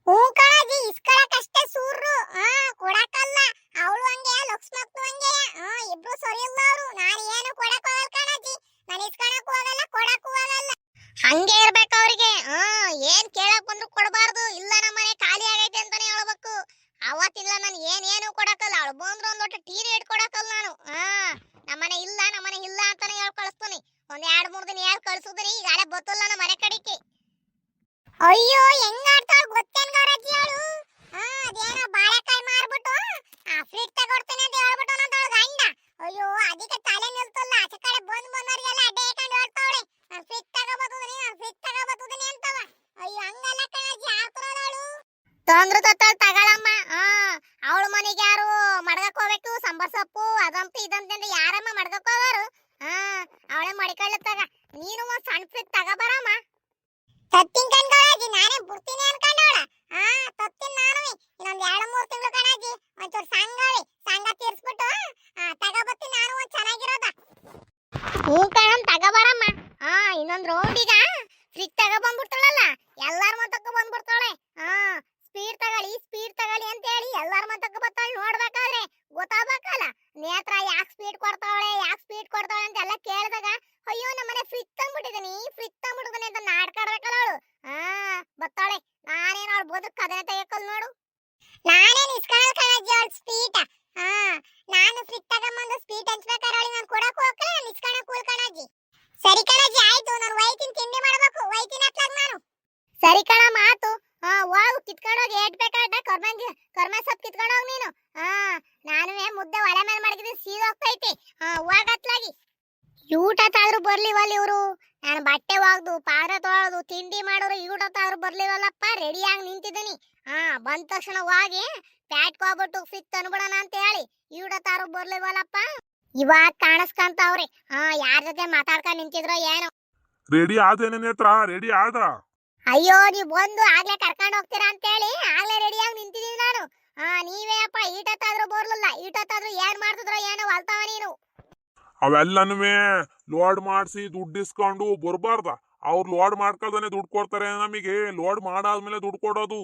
ಹೂ ಕಣಜ್ಜಿ ಇಸ್ಕೊಳಕ್ಕಷ್ಟೇ ಸೂರ್ರು. ಹಾ ಕೊಡಕ್ಕಲ್ಲ. ಅವಳು ಹಂಗೆ ಲಕ್ಷ್ಮಕ್ಕು ಹಂಗೆ ಹಾ ಇಬ್ರು ಸರಿ ಇಲ್ಲ ಅವರು ನಾನು ಏನು ಕೊಡಕ್ ಹೋಗಲ್ಲ ಕಣಜಿ ನಾನು ಇಸ್ಕೊಳಕ್ಕೂ ಹೋಗಲ್ಲ ಕೊಡಕ್ಕೂ ಹೋಗಲ್ಲ ಹಂಗೆ ಇರ್ಬೇಕು ಅವ್ರಿಗೆ. ಹಾ ಏನ್ ಕೇಳಕ್ ಬಂದ್ರು ಕೊಡಬಾರ್ದು. ಇಲ್ಲ ನಮ್ಮ ಮನೆ ಖಾಲಿ ಆಗೈತೆ ಅಂತಾನೆ ಹೇಳ್ಬೇಕು. ಅವತ್ತಿಲ್ಲ ನಾನು ಏನ್ ಏನು ಕೊಡಕ್ಕಲ್ಲ. ಅವಳು ಬಂದ್ರು ಒಂದ್ ಒಟ್ಟು ಟೀರಿ ಕೊಡಕಲ್ಲ ನಾನು. ಹಾ ನಮ್ಮನೆ ಇಲ್ಲ ನಮ್ಮನೆ ಇಲ್ಲ ಅಂತಾನೆ ಹೇಳ್ ಕಳಿಸ್ತೀನಿ. ಒಂದ್ ಎರಡ್, ಮೂರ್ ದಿನ ಯಾರು ಕಳ್ಸುದ್ರಿ ಈಗಾಳೆ ಬತ್ತಲ್ಲ ನಮ್ಮ ಮನೆ ಕಡಿಕೆ ಅಯ್ಯೋ, ಹೆಂಗ್ ಆಡ್ತಾಳ ಗೊತ್ತೇನ್ ಗೌರಜ್ಜಿ ಅವಳು? ಹಾ ಅದೇನೋ ಇನ್ನೊಂದ್ ಫ್ರಿಜ್ ತಗ ಬಂದ್ಬಿಡ್ತಾಳಲ್ಲ? ಎಲ್ಲಾರ ಮತಕ್ಕ ಬಂದ್ಬಿಡ್ತಾಳೆ. ಹಾ ಸ್ಪೀಡ್ ತಗೊಳ್ಳಿ ಸ್ಪೀಡ್ ತಗೊಳ್ಳಿ ಅಂತ ಹೇಳಿ ಎಲ್ಲಾರ ಮತಕ್ಕ ಬರ್ತಾಳೆ ನೋಡ್ಬೇಕಾದ್ರೆ. ಗೊತ್ತಾಗ್ಬೇಕಲ್ಲ? ನೇತ್ರ ಯಾಕೆ ಸ್ಪೀಡ್ ಕೊಡ್ತಾವಳೆ, ಯಾಕೆ ಸ್ಪೀಡ್ ಕೊಡ್ತಾಳೆ ಅಂತ ಎಲ್ಲ ಕೇಳಿದಾಗ, ಅಯ್ಯೋ ನಮ್ಮನೆ ಫ್ರಿಜ್ ತಂದ್ಬಿಟ್ಟಿದೀನಿ ಫ್ರಿಜ್ ತಂದ್ಬಿಟ್ಟಿದೀನಿ ಅಂತ ನಾಡ್ಕಾಡ್ಬೇಕಲ್ಲ ಅವಳು. ಹಾ, ಬರ್ತಾಳೆ. ನಾನೇನು ಅವಳು ಬೋದ್ರ ಅದನ್ನ ತೆಗೆಕಲ್ ನೋಡು. ನಾನೇನು ಇಸ್ಕೊಳಲ್ ಕಣಜ್ಜಿ ಅವಳು ಸ್ಪೀಡ್ ಹಾ, ನಾನು ಫ್ರಿಜ್ ತಗೊಂಬಂದು ಸ್ಪೀಟ್ ಹಂಚ್ಬೇಕಾದ್ರೆ ಅವಳಿಗೆ ನಾನು ಕೊಡಕ್ಕೆ ಹೋಗಲ್ಲ ನಾನು ಇಸ್ಕೊಳಕ್ ಕೂಲ್ ಕಣಜ್ಜಿ. ಸರಿ ಕಣಜ್ಜಿ ಆಯ್ತು. ನಾನು ಒಯ್ತೀನಿ ತಿಂಡಿ ಮಾಡಬೇಕು. ಒಯ್ತೀನಿ ಅತ್ಲಾಗ ನಾನು. ಸರಿ ಕಣ, ಮಾತು. ಹಾ ಹೋಗು. ಕಿತ್ಕೊಂಡೋಗಿ ಏಟ್ ಬೇಕಾದ ಕರ್ಮಂಜ ಕರ್ಮ ಸೊಪ್ಪು ಕಿತ್ಕೊಂಡೋಗಿ ನೀನು. ಹಾ ನಾನು ಮುದ್ದೆ ಒಲೆ ಮೇಲೆ ಮಡಗಿದ್ದೀನಿ ಸೀದೋಗ್ತೈತಿ ಹಾ ಹೋಗತ್ಲಾಗಿ ಊಟತ್ತಾದ್ರೂ ಬರ್ಲಿವಲ್ಲ ಇವರು? ನಾನು ಬಟ್ಟೆ ಒಗ್ದು, ಪಾತ್ರೆ ತೊಳೆದು, ತಿಂಡಿ ಮಾಡೋರು ಊಟತ್ತಾದ್ರೂ ಬರ್ಲಿವಲ್ಲಪ್ಪ. ರೆಡಿಯಾಗಿ ನಿಂತಿದ್ದೀನಿ. ಹಾ ಬಂದ ತಕ್ಷಣ ಹೋಗಿ ಪ್ಯಾಟ್ಗೆ ಹೋಗ್ಬಿಟ್ಟು ಅನ್ಬಿಡೋಣ ಅಂತ ಹೇಳಿ ಊಟತ್ತಾರು ಬರ್ಲಿವಲ್ಲಪ್ಪ. ಇವಾಗ ಕಾಣಿಸ್ಕಂತವ್ರೆ. ಹಾ ಯಾರ ಜೊತೆ ಮಾತಾಡ್ಕೊಂಡ್ ನಿಂತಿದ್ರೋ ಏನು. ರೆಡಿ ಆದೇನೆ ನೇತ್ರ ರೆಡಿ ಆದ ಅಯ್ಯೋ ನೀವ್ ಬಂದು ಆಗ್ಲೇ ಕರ್ಕೊಂಡು ಹೋಗ್ತೀರಾ ಅಂತ ಹೇಳಿ ಆಗ್ಲೇ ರೆಡಿಯಾಗಿ ನಿಂತಿದ್ದೀನಿ ನಾನು. ಹಾ ನೀವೇ ಅಪ್ಪ ಈಟತ್ತಾದ್ರೂ ಬರ್ಲಿಲ್ಲ ಈಟತ್ತಾದ್ರೂ ಏನ್ ಮಾಡ್ತಿದ್ರೋ ಏನೋ ಹೊಲ್ತಾವ ನೀನು. ಅವೆಲ್ಲನೂ ಲೋಡ್ ಮಾಡಿಸಿ ದುಡ್ಡು ಇಸ್ಕೊಂಡು ಬರ್ಬಾರ್ದ. ಅವ್ರು ಲೋಡ್ ಮಾಡ್ಕೊಳ್ದಾನೆ ದುಡ್ಡು ಕೊಡ್ತಾರೆ ನಮಗೆ. ಲೋಡ್ ಮಾಡಾದ್ಮೇಲೆ ದುಡ್ಡು ಕೊಡೋದು.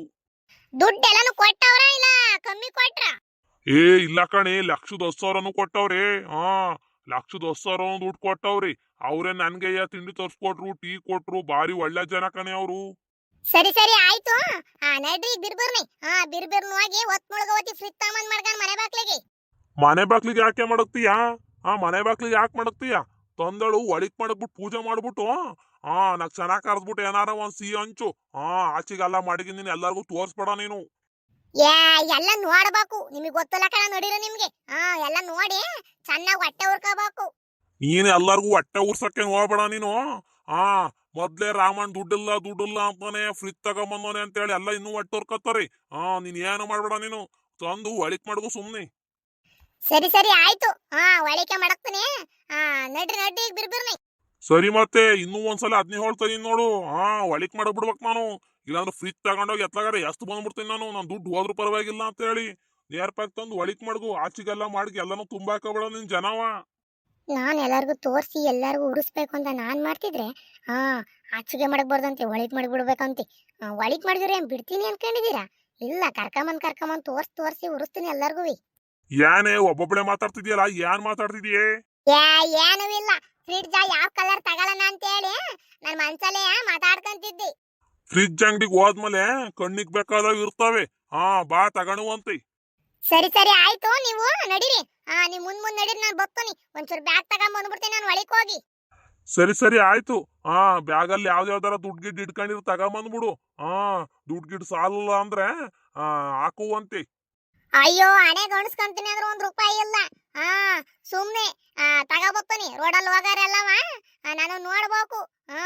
ದುಡ್ಡೆಲ್ಲನು ಕೊಟ್ಟ ಏ ಇಲ್ಲ ಕಣೆ ಲಕ್ಷದ ಹತ್ತು ಸಾವಿರನು ಕೊಟ್ಟವ್ರೆ. ಹಾ ಲಕ್ಷದ ಹತ್ತು ಸಾವಿರ ದುಡ್ಡು ಕೊಟ್ಟವ್ರಿ. ಅವ್ರೇ ನನ್ಗೆ ತಿಂಡಿ ತರ್ಸ್ಕೊಟ್ರು ಟೀ ಕೊಟ್ರು ಬಾರಿ ಒಳ್ಳೆ ಜನ ಕಣೆ ಅವರು. ಸರಿ ಸರಿ ಆಯ್ತು. ಆ ನಡ್ರಿ ಬಿರ್ಬಿರ್ನಿ. ಹಾ ಬಿರ್ಬಿರ್ನ ಹೋಗಿ ಒತ್ ಮುಳುಗ ಒತ್ತಿ ಫ್ರಿತ್ ತಗೊಂಡ್ ಮಾಡ್ಕೊಂಡ್ ಮನೆ ಬಾಕ್ಲಿಗೆ ಮನೆ ಬಾಕ್ಲಿಗೆ ಯಾಕೆ ಮಾಡಕ್ತೀಯಾ? ಆ ಮನೆ ಬಾಕ್ಲಿಗೆ ಯಾಕೆ ಮಾಡಕ್ತೀಯ? ತಂದಳು ಒಳಿಕ್ ಮಾಡಕ್ಬಿಟ್ಟು ಪೂಜೆ ಮಾಡ್ಬಿಟ್ಟು ಹಾ ನಾಕ್ ಚೆನ್ನಾಗ್ ಕರೆದ್ಬಿಟ್ಟು ಏನಾರ ಒಂದ್ ಸಿಹಿ ಹಂಚು. ಹಾ ಆಚೆಗೆಲ್ಲ ಮಡಗಿದ್ದೀನಿ ಎಲ್ಲಾರ್ಗು ತೋರ್ಸ್ಬೇಡ ನೀನು. ಏ ಎಲ್ಲ ನೋಡ್ಬೇಕು. ನಿಮಗೆ ಗೊತ್ತಲ್ಲ ಕಣ ನಡೀರ ನಿಮ್ಗೆ? ಹಾ ಎಲ್ಲ ನೋಡಿ ಚೆನ್ನಾಗಿ ಹೊಟ್ಟೆ ಉರ್ಕೋಬೇಕು. ನೀನು ಎಲ್ಲರಿಗೂ ಹೊಟ್ಟೆ ಉರ್ಸಕ್ಕೆ ಹೋಗ್ಬೇಡ ನೀನು. ಹಾ ಮೊದ್ಲೇ ರಾಮಣ್ಣ ದುಡ್ಡಿಲ್ಲ ದುಡ್ಡಿಲ್ಲ ಅಂತಾನೆ ಫ್ರಿಜ್ ಅಂತ ಅಂತೇಳಿ ಎಲ್ಲ ಇನ್ನೂ ಹೊಟ್ಟೆ ಉರ್ಕೋತಾರಿ ಹಾ ನೀನ್ ಏನು ಮಾಡ್ಬೇಡ ನೀನು. ತಂದು ಒಳಿಕ್ ಮಾಡ್ಬೋ ಸುಮ್ನೆ. ಸರಿ ಸರಿ ಆಯ್ತು. ಹಾ ಒಳಿಕೆ ಮಾಡಕ್ತೀನಿ ಹಾ ನಡ್ರಿ ನಡ್ರಿ ಬಿರ್ಬಿರ್ನಿ. ಸರಿ ಮತ್ತೆ ಇನ್ನೂ ಒಂದ್ಸಲ ಅದ್ನೇ ಹೇಳ್ತೀನಿ ನೋಡು. ಹಾ ಒಳಿಕ್ ಮಾಡ್ಬಿಡ್ಬೇಕು ನಾನು. ಇಲ್ಲಾಂದ್ರೆ ಫ್ರಿಜ್ ತಗೊಂಡೋಗಿ ಎತ್ಲಾಗಾರೆ ಎಷ್ಟು ಬಂದ್ಬಿಡ್ತೀನಿ ನಾನು? ನನ್ನ ದುಡ್ಡು ಹೋದ್ರೂ ಪರವಾಗಿಲ್ಲ ಅಂತ ಹೇಳಿ. ನೇರ್ ಪ್ಯಾಕ್ ತಂದು ಒಳಿಕ್ ಮಾಡ್ಗು ಆಚೆಗೆಲ್ಲ ಮಾಡಿ ಎಲ್ಲಾನು ತುಂಬಾಕಬೇಡ ನಿನ್ ಜನವ. ನಾನು ಎಲ್ಲರಿಗೂ ತೋರಿಸಿ ಎಲ್ಲರಿಗೂ ಉರಿಸ್ಬೇಕು ಅಂತ ನಾನು ಮಾಡ್ತಿದ್ರೆ ಹಾ ಆಚೆಗೆ ಮಾಡಕ್ಬಾರ್ದಂತೆ ಒಳಿಕ್ ಮಾಡಿಬಿಡ್ಬೇಕಂತೆ ಒಳಿಕ್ ಮಾಡಿದ್ರೆ ಏನ್ ಬಿಡ್ತೀನಿ ಅನ್ಕೊಂಡಿದ್ದೀರಾ ಇಲ್ಲ ಕರ್ಕೊಂಬಂದ್ ಕರ್ಕೊಂಬಂದ್ ತೋರ್ಸ್ ತೋರ್ಸಿ ಉರಿಸ್ತೀನಿ ಎಲ್ಲರಿಗೂ ಏನೇ ಒಬ್ಬೊಬ್ಳೆ ಮಾತಾಡ್ತಿದ್ಯಲ್ಲ ಏನ್ ಮಾತಾಡ್ತಿದ್ಯೇ? ಏನೂ ಇಲ್ಲ. ಫ್ರಿಡ್ಜ್ ಯಾವ ಕಲರ್ ತಗೊಳ್ಳೋಣ ಅಂತ ಹೇಳಿ ನನ್ನ ಮನ್ಸಲ್ಲೇ ಮಾತಾಡ್ಕೊಂತಿದ್ದೆ. ಫ್ರಿಜ್ ಅಂಗಡಿಗೆ ಹೋದ್ಮೇಲೆ ಕಣ್ಣಿಗೆ ಬೇಕಾದವ್ ಇರ್ತಾವೆ. ಹಾ ಬಾ ತಗೊಳುವಂತೆ ಸರಿ ಸರಿ ಆಯ್ತು ನೀವು ನಡೀರಿ. ಹಾ ನೀವು ಮುಂದ್ ಮುಂದ್ ನಡೀರಿ ನಾನು ಬರ್ತೀನಿ. ಒಂಚೂರು ಬ್ಯಾಗ್ ತಗೊಂಡ್ ಬಂದ್ಬಿಡ್ತೀನಿ ನಾನು ಒಳಗೆ ಹೋಗಿ. ಸರಿ ಸರಿ ಆಯ್ತು. ಹಾ ಬ್ಯಾಗಲ್ಲಿ ಯಾವ್ದು ಯಾವ್ದಾರ ದುಡ್ಡು ಗಿಡ್ ಇಟ್ಕೊಂಡಿರು ತಗೊಂಬಂದ್ಬಿಡು ಹಾ ದುಡ್ಡು ಗಿಡ್ ಸಾಲಲ್ಲ ಅಂದ್ರೆ ಹಾಕುವಂತೆ. ಅಯ್ಯೋ ಹಣೆ ಗಣಿಸ್ಕೊಂತೀನಿ ಅಂದ್ರೆ ಒಂದ್ ರೂಪಾಯಿ ಇಲ್ಲ. ಹಾ, ಸುಮ್ನೆ, ಆ, ತಗೋಬರ್ತೀನಿ. ರೋಡಲ್ಲಿ ಹೋಗಾರಲ್ಲವ ನಾನು ನೋಡ್ಬೇಕು. ಹಾ,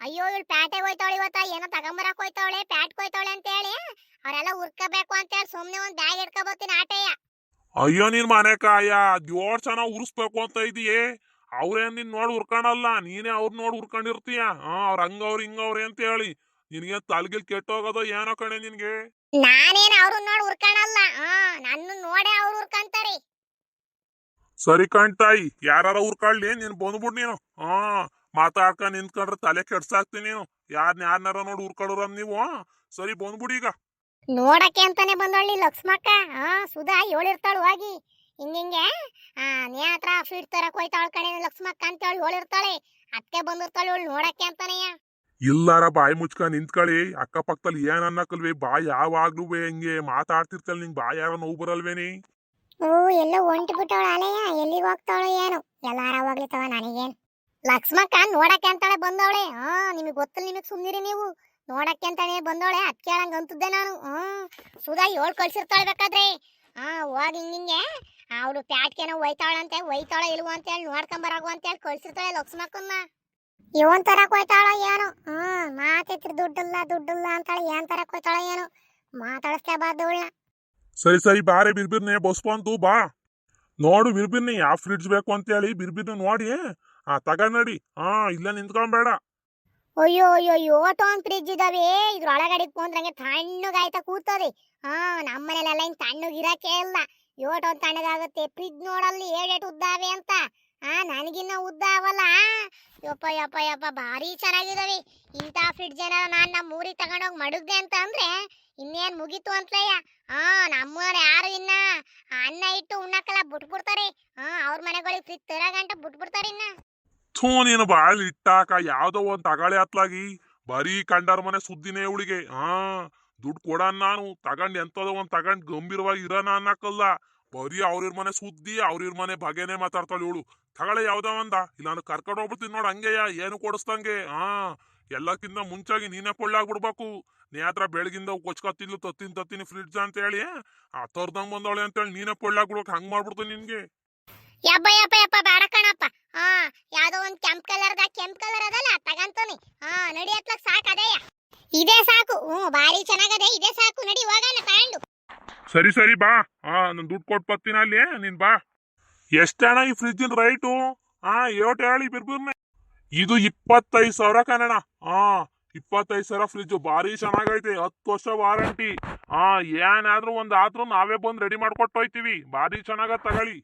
ಅಯ್ಯೋ ಇಲ್ಲಿ ಪ್ಯಾಟೆ ಹೋಯ್ತಾವಳೆ ಇವತ್ತ. ಏನೋ ತಗೊಂಬರಕ್ ಹೋಯ್ತಾವಳೆ ಪ್ಯಾಟ್ ಹೋಯ್ತಾವಳೆ ಅಂತ ಹೇಳಿ ಅವರೆಲ್ಲ ಉರ್ಕಬೇಕು ಅಂತ ಹೇಳಿ ಸುಮ್ನೆ ಒಂದ್ ಬ್ಯಾಗ್ ಇಟ್ಕೊಬರ್ತೀನಿ ಆಟೆಯ. ಅಯ್ಯೋ, ನೀನ್ ಮನೆ ಕಾಯ ಜೋಡ್ ಚನ ಉರ್ಸ್ಬೇಕು ಅಂತ ಇದೀಯೇ. ಅವ್ರೇನ್ ನಿನ್ ನೋಡ್ ಉರ್ಕಣಲ್ಲ ನೀನೇ ಅವ್ರ ನೋಡ್ ಉರ್ಕೊಂಡಿರ್ತೀಯ ಹಾ, ಅವ್ರ ಹಂಗವ್ರ ಹಿಂಗವ್ರೆ ಅಂತ ಹೇಳಿ ನಿನ್ಗೆ ತಲೆಗಿಲ್ ಕೆಟ್ಟೋಗೋದೋ ಏನೋ ಕಣೆ ನಿನ್ಗೆ? ನಾನೇನ್ ಅವ್ರು ನೋಡಿ ಉರ್ಕಣಲ್ಲ ಹಾ ನನ್ನ ನೋಡೇ ಅವ್ರು ಉರ್ಕಂತಾರೆ ಸರಿ ಕಾಣ್ತಾಯಿ ಯಾರು ಉರ್ಕೊಳ್ಳಿ ನೀನ್ ಬಂದ್ಬಿಡ್ ನೀನು. ಹಾ ಮಾತಾಡ್ಕ ನಿಂತ್ಕೊಂಡ್ರೆ ತಲೆ ಕೆಡ್ಸಾಕ್ತೀನಿ ನೀನು. ಯಾರನ್ನ ಯಾರನ್ನಾರ ನೋಡಿ ಉರ್ಕೊಳ್ಳೋರ ನೀವು ಸರಿ ಬಂದ್ಬಿಡಿ ಈಗ. ನೋಡಕ್ಕೆ ಅಂತಾನೆ ಬಂದೊಳ್ಳಿ ಲಕ್ಷ್ಮಕ್ಕ. ಹಾ ಸುಧಾ ಹೇಳಿರ್ತಾಳು ಹೋಗಿ. ಹಿಂಗಿಂಗೆ ಆ ನೀ ಹತ್ರ ಫೀಡ್ ತರಕ್ ಹೋಯ್ತಾಳ ಕಣೆ ಲಕ್ಷ್ಮಕ್ಕ ಅಂತ ಹೇಳಿ ಹೇಳಿರ್ತಾಳೆ ಅದಕ್ಕೆ ಬಂದಿರ್ತಾಳೆ ಇವಳು ನೋಡಕ್ಕೆ ಅಂತಾನೆಯ. ಇಲ್ಲಾರ ಬಾಯಿ ಮುಚ್ಕ ನಿಂತ್ಕೊಳ್ಳಿ ಅಕ್ಕಪಕ್ಕದಲ್ಲಿ ಏನ್ ಅನ್ನಕಲ್ವಿ? ಬಾಯ್ ಯಾವಾಗ್ಲೂ ಹಿಂಗೆ ಮಾತಾಡ್ತಿರ್ತಲ್ ನಿಂಗ್ ಬಾಯಿ ಯಾರ ನೋವು ಬರಲ್ವೇನಿ ಓ ಎಲ್ಲ ಒಂಟಿ ಬಿಟ್ಟವಳ ಅಲೆಯ. ಎಲ್ಲಿಗೆ ಹೋಗ್ತಾವಳು ಏನು. ಎಲ್ಲಾರ ಹೋಗ್ಲಿತ್ತವ ನನಗೇನ್. ಲಕ್ಷ್ಮಕ್ಕ ನೋಡಕ್ಕೆ ಅಂತಾಳೆ ಬಂದವಳೆ. ಹಾ, ನಿಮಗೆ ಗೊತ್ತಿಲ್ಲ ನಿಮಗೆ ಸುಮ್ಮನಿರಿ ನೀವು. ನೋಡಕ್ಕೆ ಅಂತಾನೆ ಬಂದವಳೆ. ಅದ್ ಕೇಳಂಗ ಅಂತಿದ್ದೆ ನಾನು. ಹ್ಮ್ ಸುಧಾ ಏಳ್ ಕಳ್ಸಿರ್ತಾಳೆ ಬೇಕಾದ್ರೆ. ಹಾ, ಹೋಗಿ ಹಿಂಗಿಂಗೆ ಅವಳು ಪ್ಯಾಟ್ಗೆನೋ ಒಯ್ತಾಳಂತೆ. ಒಯ್ತಾಳ ಇಲ್ವ ಅಂತ ಹೇಳಿ ನೋಡ್ಕೊಂಬರಾಗು ಅಂತ ಹೇಳಿ ಕಳ್ಸಿರ್ತಾಳೆ ಲಕ್ಷ್ಮಕ್ಕನ್ನ. ಇವನ್ ತರಕ್ ಹೋಯ್ತಾಳ ಏನು? ಹ್ಮ್ ಮಾತೈತ್ರಿ ದುಡ್ಡಿಲ್ಲ ದುಡ್ಡಿಲ್ಲ ಅಂತಾಳೆ ಏನ್ ತರಕ್ ಹೋಯ್ತಾಳ ಏನು? ಮಾತಾಡಿಸ್ಲೇಬಾರ್ದು ಅವಳನ್ನ. ಸರಿ ಸರಿ ಬಾರೆ ಬಿರ್ಬಿರ್ನೆ ಬಸ್ಕೊಂತು ಬಾ. ನೋಡು ಬಿರ್ಬಿರ್ನಿ ಯಾವ ಫ್ರಿಡ್ಜ್ ಬೇಕು ಅಂತ ಹೇಳಿ ಬಿರ್ಬಿರ್ನ ನೋಡಿ. ಆ ತಗೊಂಡ್ ನಡಿ. ಹಾ ಇಲ್ಲ ನಿಂತ್ಕೊಂಬೇಡ. ಅಯ್ಯೋ ಅಯ್ಯೋ ಅಯ್ಯೋ ಫ್ರಿಜ್ ಇದಾವೆ. ಇದ್ರೊಳಗಡೆ ಕುಂದ್ರಂಗೆ ತಣ್ಣಗಾಯ್ತಾ ಕೂತದೆ. ಹಾ ನಮ್ಮನೇಲೆಲ್ಲ ಹಿಂಗ್ ತಣ್ಣಗ್ ಇರಕ್ಕೆ ಇಲ್ಲ. ಯೋಟೋ ಒಂದ್ ತಣ್ಣಗಾಗುತ್ತೆ. ಫ್ರಿಜ್ ನೋಡಲ್ಲಿ ಏಡೇಟ್ ಉದ್ದಾವೆ ಅಂತ. ಹಾ ನನಗಿನ್ನ ಉದ್ದ ಅವಲ್ಲ ಯಪ್ಪ ಯಪ್ಪ ಯಪ್ಪ, ಭಾರಿ ಚೆನ್ನಾಗಿದಾವೆ. ಇಂಥ ಫ್ರಿಡ್ಜ್ ಏನಾರ ನಾನು ನಮ್ಮ ಊರಿಗೆ ತಗೊಂಡೋಗಿ ಮಡಗ್ದೆ ಅಂತ ಅಂದ್ರೆ ಇನ್ನೇನ್ ಮುಗೀತು ಅಂತಲಯ್ಯ. ಹಾ ನಮ್ಮವ್ರು ಯಾರು ಇನ್ನ? ಅನ್ನ ಇಟ್ಟು ಉಣ್ಣಕ್ಕೆಲ್ಲ ಬಿಟ್ಬಿಡ್ತಾರೆ. ಹಾ ಅವ್ರ ಮನೆಗಳಿಗೆ ಫ್ರಿಜ್ ತರಗಂಟ ಬಿಟ್ಬಿಡ್ತಾರೆ ಇನ್ನ. ಥೂ, ನೀನು ಬಾಳ್ ಇಟ್ಟಾಕ ಯಾವ್ದೋ ಒಂದ್ ತಗಳೆ ಹತ್ಲಾಗಿ ಬರೀ ಕಂಡರ ಮನೆ ಸುದ್ದಿನೇ ಇವಳಿಗೆ ಹಾ ದುಡ್ಡು ಕೊಡನ್ ನಾನು. ತಗೊಂಡು ಎಂಥದೋ ಒಂದ್ ತಗೊಂಡ್ ಗಂಭೀರವಾಗಿ ಇರೋಣ ಅನ್ನಕ್ಕಲ್ಲ ಬರೀ ಅವ್ರಿರ್ ಮನೆ ಸುದ್ದಿ, ಅವ್ರಿರ್ ಮನೆ ಬಗೆನೆ ಮಾತಾಡ್ತಾಳೆ ಇವಳು. ತಗಳೆ ಯಾವ್ದೋ ಒಂದ. ಇಲ್ಲಾಂದ್ರೆ ಕರ್ಕೊಂಡು ಹೋಗ್ಬಿಡ್ತೀನಿ ನೋಡ್ ಹಂಗೆಯ, ಏನು ಕೊಡಿಸ್ದಂಗೆ? ಹಾ ಎಲ್ಲಕ್ಕಿಂತ ಮುಂಚಾಗಿ ನೀನೇ ಕೊಳ್ಳಾಗ್ಬಿಡ್ಬೇಕು ನೀ ಹತ್ರ ಬೆಳಗಿಂದ ಕೊಚ್ಕೊತಿದ್ಲು, ತತ್ತಿನ ತತ್ತಿನ ಫ್ರಿಡ್ಜ್ ಅಂತ ಹೇಳಿ, ಆ ತರ್ದಂಗ್ ಬಂದವಳೆ ಅಂತ ಹೇಳಿ ನೀನೇ ಕೊಳ್ಳಾಗ್ಬಿಡ್ಬೇಕು ಹಂಗ್ ಮಾಡ್ಬಿಡ್ತೀನಿ ನಿನ್ಗೆ. ಯಬ್ಬ ಯಬ್ಬ ಯಪ್ಪ, ಬೇಡ ಕಣಪ್ಪ. ಹಾ ಯಾವ್ದೋ ಒಂದ್ ಕೆಂಪ್ ಕಲರ್ದ ಕೆಂಪ್ ಕಲರ್ ಅದಲ್ಲ ತಗಂತಾನೆ. ಹಾ ನಡಿ ಹತ್ಲಕ್ ಸಾಕು, ಅದೇಯ. ಇದೇ ಸಾಕು. ಹ್ಞೂ, ಭಾರಿ ಚೆನ್ನಾಗದೆ, ಇದೇ ಸಾಕು. ನಡಿ, ಹೋಗೋಣ ಸರಿ ಸರಿ ಬಾ. ಹಾ ನಾನು ದುಡ್ಡು ಕೊಟ್ಟು ಬರ್ತೀನಿ ಅಲ್ಲಿ. ನೀನ್ ಬಾ. ಎಷ್ಟಣ ಈ ಫ್ರಿಜ್ಜಿನ ರೈಟು? ಹಾ ಏಟ್ ಹೇಳಿ ಬಿರ್ಬಿರ್ನೆ. ಇದು ಇಪ್ಪತ್ತೈದು ಸಾವಿರ ಕನ್ನಡ. ಹಾ ಇಪ್ಪತ್ತೈದು ಸಾವಿರ ಫ್ರಿಜ್ ಭಾರಿ ಚೆನ್ನಾಗೈತೆ. ಹತ್ತು ವರ್ಷ ವಾರಂಟಿ. ಹಾ ಏನಾದ್ರೂ ಒಂದ್ ಆದ್ರೂ ನಾವೇ ಬಂದ್ ರೆಡಿ ಮಾಡ್ಕೊಟ್ಟು ಹೋಯ್ತೀವಿ. ಭಾರಿ ಚೆನ್ನಾಗ ತಗೊಳ್ಳಿ.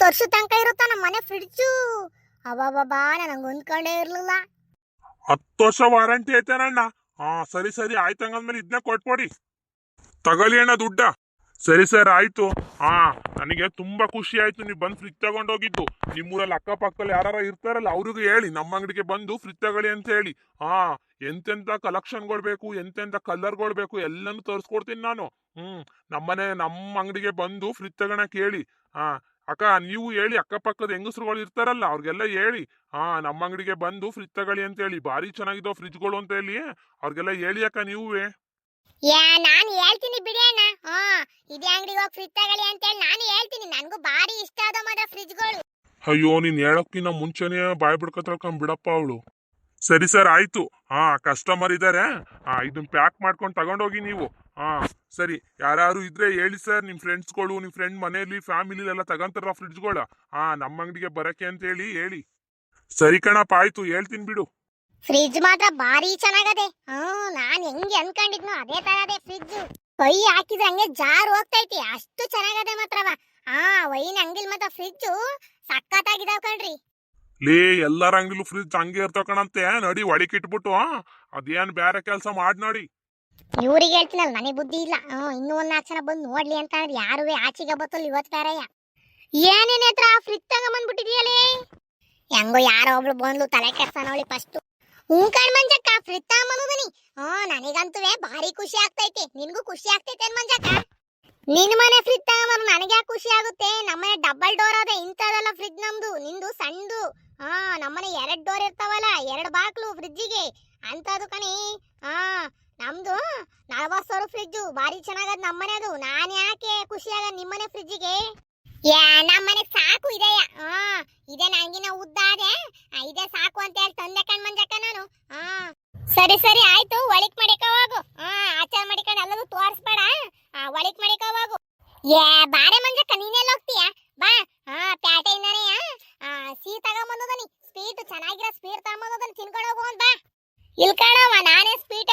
ವರ್ಷ ತನಕ ಇರುತ್ತ ನಮ್ಮ ಮನೆ ಫ್ರಿಡ್ಜು ಅಬ್ಬಬ್ಬಾ ನನಗೆ ಹೊಂದ್ಕೊಂಡೇ ಇರ್ಲಿಲ್ಲ. ಹತ್ತು ವರ್ಷ ವಾರಂಟಿ ಅಣ್ಣ ಹಾ ಸರಿ ಸರಿ. ಆಯ್ತು ಹಂಗಂದ್ಮೇಲೆ ಇದನ್ನ ಕೊಟ್ಕೊಡಿ ತಗೊಳ್ಳಿ ಅಣ್ಣ ದುಡ್ಡ. ಸರಿ ಸರ್, ಆಯ್ತು. ಹಾ, ನನಗೆ ತುಂಬಾ ಖುಷಿ ಆಯ್ತು. ನೀವು ಬಂದು ಫ್ರಿಜ್ ತಗೊಂಡೋಗಿದ್ದು ನಿಮ್ಮೂರಲ್ಲಿ ಅಕ್ಕಪಕ್ಕದಲ್ಲಿ ಯಾರು ಇರ್ತಾರಲ್ಲ, ಅವ್ರಿಗೂ ಹೇಳಿ. ನಮ್ಮ ಅಂಗಡಿಗೆ ಬಂದು ಫ್ರಿಜ್ ತಗೊಳ್ಳಿ ಅಂತ ಹೇಳಿ. ಹಾ, ಎಂತೆಂತ ಕಲೆಕ್ಷನ್ಗಳು ಬೇಕು, ಎಂತೆಂತ ಕಲರ್ಗಳು ಬೇಕು ಎಲ್ಲನೂ ತರಿಸ್ಕೊಡ್ತೀನಿ ನಾನು. ಹ್ಮ್, ನಮ್ಮನೆ, ನಮ್ಮ ಅಂಗಡಿಗೆ ಬಂದು ಫ್ರಿಜ್ ತಗೊಳಕ್ಕೆ ಹೇಳಿ ಹಾ, ಅಕ್ಕ, ನೀವು ಹೇಳಿ. ಅಕ್ಕಪಕ್ಕದ ಹೆಂಗಸ್ರುಗಳು ಇರ್ತಾರಲ್ಲ, ಅವ್ರಿಗೆಲ್ಲ ಹೇಳಿ. ಹಾ, ನಮ್ಮ ಅಂಗಡಿಗೆ ಬಂದು ಫ್ರಿಜ್ ತಗೊಳ್ಳಿ ಅಂತ ಹೇಳಿ. ಭಾರಿ ಚೆನ್ನಾಗಿದ್ದಾವ ಫ್ರಿಜ್ಗಳು ಅಂತ ಹೇಳಿ. ಅವ್ರಿಗೆಲ್ಲ ಹೇಳಿ ಅಕ್ಕ ನೀವೇ. ಯಾ ನಾನು ಹೇಳ್ತೀನಿ ಬಿಡಿ ಅಣ್ಣ. ಹಾ, ಇದೇ ಅಂಗಡಿಗೆ ಹೋಗಿ ಫ್ರಿಜ್ ತಗೊಳ್ಳಿ ಅಂತೇಳಿ ನಾನು ಹೇಳ್ತೀನಿ. ನನಗೂ ಭಾರಿ ಇಷ್ಟ ಆದ ಮಾತ್ರ ಫ್ರಿಜ್ಗಳು ಅಯ್ಯೋ, ನೀನ್ ಹೇಳಕ್ಕಿನ್ನ ಮುಂಚೆನೆ ಬಾಯ್ ಬಿಡ್ಕೊತಳ್ಕೊಂಡ್ ಬಿಡಪ್ಪ ಅವಳು. ಸರಿ ಸರ್, ಆಯ್ತು. ಹಾ ಕಸ್ಟಮರ್ ಇದಾರೆ. ಹಾ ಇದನ್ನ ಪ್ಯಾಕ್ ಮಾಡ್ಕೊಂಡು ತಗೊಂಡೋಗಿ ನೀವು. ಹಾ, ಸರಿ. ಯಾರು ಇದ್ರೆ ಹೇಳಿ ಸರ್, ನಿಮ್ ಫ್ರೆಂಡ್ಸ್ಗಳು ನಿಮ್ ಫ್ರೆಂಡ್ ಮನೆಯಲ್ಲಿ ಫ್ಯಾಮಿಲಿ ಎಲ್ಲ ತಗೊಂತಾರ ಫ್ರಿಡ್ಜ್ಗಳು ಹಾ ನಮ್ಮ ಅಂಗಡಿಗೆ ಬರಕ್ಕೆ ಅಂತ ಹೇಳಿ ಹೇಳಿ. ಸರಿ ಕಣಪ್ಪ, ಆಯ್ತು. ಹೇಳ್ತೀನಿ ಬಿಡು. ಫ್ರಿಜ್ ಮಾತ್ರ ಭಾರಿ ಚೆನ್ನಾಗದೆ. ಹ್ಮ್ ನಾನ್ ಹೆಂಗೆ ಅನ್ಕೊಂಡಿದ್ನೋ ಅದೇ ತರ ಅದೇ ಫ್ರಿಜ್ ಕೈ ಹಾಕಿದ್ರೆ ಹಂಗೆ ಜಾರ್ ಹೋಗ್ತೈತಿ. ಅಷ್ಟು ಚೆನ್ನಾಗದೆ ಮಾತ್ರವ. ಹಾ ವೈನ್ ಅಂಗಿಲ್ ಮಾತ್ರ ಫ್ರಿಜ್ ಸಖತ್ತಾಗಿದಾವ್ ಕಣ್ರಿ. ಲೇ ಎಲ್ಲಾರ ಅಂಗಿಲು ಫ್ರಿಜ್ ಹಂಗೆ ಇರ್ತಾವ ಕಣಂತೆ. ನಡಿ ಇಟ್ಬಿಟ್ಟು ಅದೇನ್ ಬೇರೆ ಕೆಲಸ ಮಾಡ್ ನೋಡಿ. ಇವ್ರಿಗೆ ಹೇಳ್ತೀನಲ್ಲ ನನಗೆ ಬುದ್ಧಿ ಇಲ್ಲ. ಹ್ಮ್ ಇನ್ನೂ ಒಂದ್ ನಾಲ್ಕು ಜನ ಬಂದು ನೋಡ್ಲಿ ಅಂತ ಅಂದ್ರೆ ಯಾರುವೆ ಆಚೆಗೆ ಬತ್ತಲ್ಲ ಇವತ್ತು ಬೇರೆಯ ಏನೇನ್ ಹತ್ರ ಫ್ರಿಜ್ ತಗೊಂಬಂದ್ಬಿಟ್ಟಿದ್ಯಲೇ? ಹೆಂಗೋ ಯಾರೋ ಒಬ್ಳು ಬಂದ್ಲು ತಲೆ ಕೆಡ್ಸನವಳಿ ಫಸ್ಟ್ ಹ್ಞೂ ಕಣ್ ಮಂಜಕ್ಕ ಫ್ರಿಜ್ ತಗೊಂಬಂದಿನಿ ಹ್ಮ್ ನನಗಂತೂ ಭಾರಿ ಖುಷಿ ಆಗ್ತೈತಿ ನಿನ್ಗೂ ಖುಷಿ ಆಗ್ತೈತೆ ಏನ್ ಮಂಜಕ್ಕ ನಿನ್ ಮನೆ ಫ್ರಿಜ್ ತಗೊಂಬಂದ್ ನನಗೆ ಯಾಕೆ ಖುಷಿ ಆಗುತ್ತೆ ನಮ್ಮನೆ ಡಬಲ್ ಡೋರ್ ಅದೇ ಇಂಥದಲ್ಲ ಫ್ರಿಜ್ ನಮ್ದು ನಿಂದು ಸಣ್ಣದು ಹಾ ನಮ್ಮನೆ ಎರಡ್ ಡೋರ್ ಇರ್ತಾವಲ್ಲ ಎರಡ್ ಬಾಕ್ಲು ಫ್ರಿಜ್ಜಿಗೆ ಅಂತದು ಕಣಿ ಹಾ ನಮ್ದು ನಲವತ್ತು ಸಾವಿರ ಫ್ರಿಜ್ಜು ಭಾರಿ ಚೆನ್ನಾಗದ್ ನಮ್ಮನೆ ಅದು ನಾನ್ ಯಾಕೆ ಖುಷಿ ಆಗದ್ ನಿಮ್ಮನೆ ಫ್ರಿಜ್ಜಿಗೆ ಯಾ ನಮ್ಮನೆ ಸಾಕು ಇದೆಯ? ಹಾ ಇದೆ ನಂಗಿನ ಉದ್ದ ಅದೆ. ಇದೆ ಸಾಕು ಅಂತ ಹೇಳಿ ತಂದೆ ಕಣ್ ಮಂಜಕ್ಕ ನಾನು. ಹಾ ಸರಿ ಸರಿ ಆಯ್ತು ಒಳಿಕ್ ಮಾಡಿಕ ಹೋಗು. ಆಚಾರ ಮಾಡಿಕೊಂಡು ಎಲ್ಲರೂ ತೋರಿಸ್ಬೇಡ. ಆ, ಒಳಿಕ್ ಮಾಡಿಕ ಹೋಗು. ಏ ಬಾರೆ ಮಂಜಕ್ಕ ನೀನೆಲ್ಲ ಹೋಗ್ತೀಯ? ಬಾ. ಹಾ ಪ್ಯಾಟೆಯಿಂದಾನೆ ಆ ಸೀ ತಗೊಂಬಂದದನಿ. ಸ್ವೀಟ್ ಚೆನ್ನಾಗಿರೋ ಸ್ವೀಟ್ ತಗೊಂಬಂದದನಿ. ತಿನ್ಕೊಂಡು ಹೋಗು ಅಂತ ಬಾ. ಇಲ್ ಕಣವ ನಾನೇ ಸ್ವೀಟ್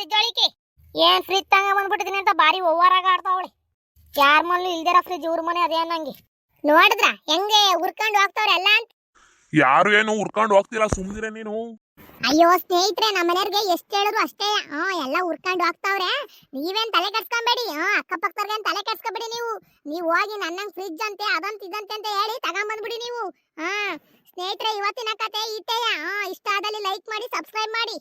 ನಿದ್ದಳಿಕೆ ಏನ್ ಫ್ರಿಜ್ ತಂಗ ಬಂದ್ಬಿಟ್ಟಿದೀನಿ ಅಂತ ಬಾರಿ ಓವರಾಗ ಆಡ್ತಾವಳೆ ಯಾರ ಇವ್ರ ಮನೆ ಅದೇ ಅನ್ನಂಗೆ. ನೋಡಿದ್ರ? ಹೆಂಗೆ ಉರ್ಕೊಂಡು ಹೋಗ್ತಾವ್ರೆ ಎಲ್ಲ ಅಂತ? ಯಾರು ಏನು ಉರ್ಕೊಂಡು ಹೋಗ್ತಿಲ್ಲ ಸುಮ್ನಿರೆ ನೀನು. ಅಯ್ಯೋ ಸ್ನೇಹಿತರೆ ನಮ್ಮ ಮನೆಯವರಿಗೆ ಎಷ್ಟು ಹೇಳಿದ್ರು ಅಷ್ಟೇ. ಹಾ ಎಲ್ಲ ಉರ್ಕೊಂಡು ಹೋಗ್ತಾವ್ರೆ. ನೀವೇನ್ ತಲೆ ಕೆಡ್ಸ್ಕೊಂಬೇಡಿ. ಹಾ ತಲೆ ಕೆಡ್ಸ್ಕೊಬೇಡಿ ನೀವು. ನೀವು ಹೋಗಿ ನನ್ನಂಗ್ ಫ್ರಿಜ್ ಅಂತೆ ಅದಂತ ಇದಂತೆ ಅಂತ ಹೇಳಿ ತಗೊಂಬಂದ್ಬಿಡಿ ನೀವು. ಹಾ ಸ್ನೇಹಿತರೆ ಇವತ್ತಿನ ಕತೆ ಇಟ್ಟೆಯ ಹಾ ಇಷ್ಟ ಆದಲ್ಲಿ ಲೈಕ್ ಮಾಡಿ ಸಬ್ಸ್ಕ್ರೈಬ್ ಮಾಡಿ.